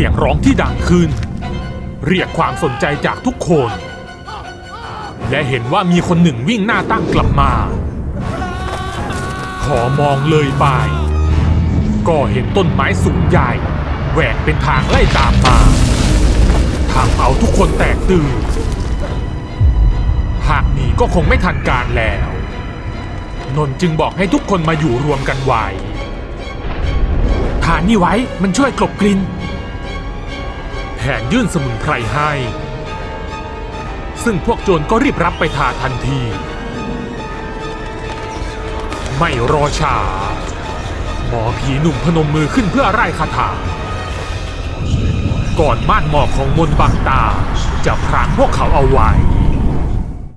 สียงร้องที่ดังขึ้น เรียกความสนใจจากทุกคน และเห็นว่ามีคนหนึ่งวิ่งหน้าตั้งกลับมาพอมองเลยไป ก็เห็นต้นไม้สูงใหญ่แหวกเป็นทางไล่ตามมาทำเอาทุกคนแตกตื่นหากหนีก็คงไม่ทันการแล้ว นนท์จึงบอกให้ทุกคนมาอยู่รวมกันไว้ทานนี่ไว้มันช่วยกลบกลิ่น แผนยื่นสมุนไพรให้ ซึ่งพวกโจรก็รีบรับไปทาทันที ไม่รอช้าหมอผีหนุ่มพนมมือขึ้นเพื่อไล่คาถา ก่อนม่านหมอกของมนต์บังตาจะพรางพวกเขาเอาไว้